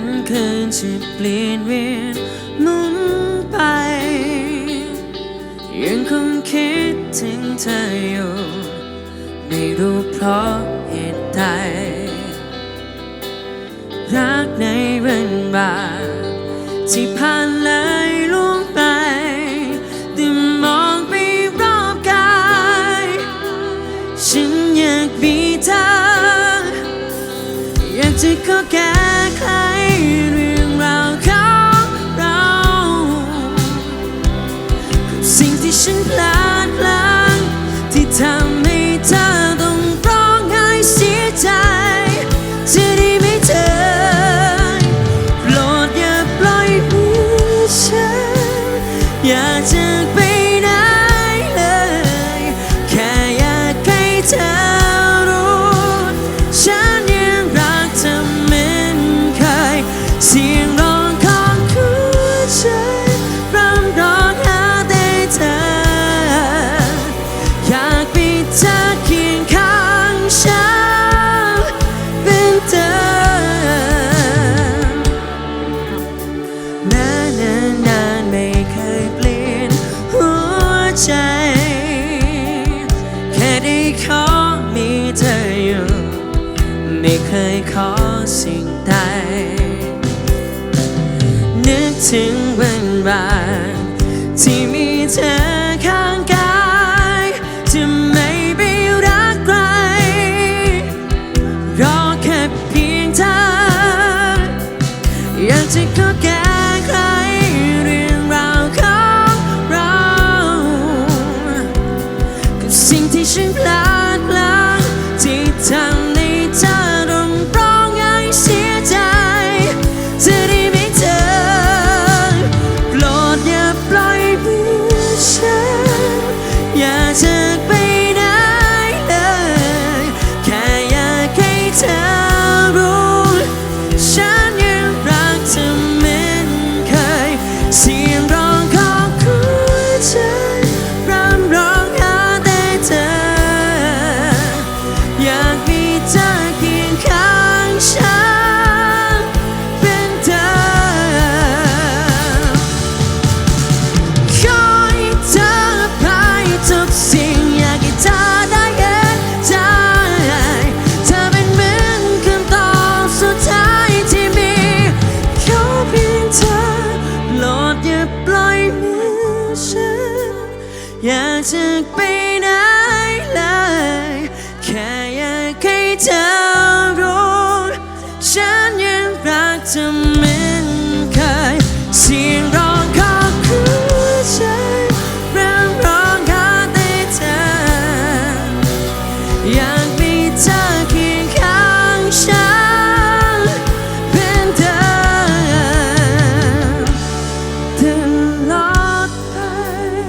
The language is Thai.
วันคืนจะเปลี่ยนเวียนหมุนไป ยังคงคิดถึงเธออยู่ ไม่รู้เพราะเหตุใดรักในวันบานที่ผ่านเลยล่วงไปแต่มองไปรอบกาย ฉันอยากมีเธออยากจะขอแก้ไข สิ่งที่ฉันพลาดพลั้งที่ทำให้เธอต้องร้องไห้เสียใจจะได้ไหมเธอโปรดอย่าปล่อยมือฉันอยากจะ ขอมีเธออยู่ ไม่เคยขอสิ่งใด นึกถึงวันวานที่มีเธอข้างกายจะไม่ไปรักใครรอแค่เพียงเธอ อยากจะขอแก้ไขเรื่องราวของเรากับสิ่งที่ฉันพลาดา จากจะไปไหนเลย แค่อยากให้เธอรู้ ฉันยังรักเธอ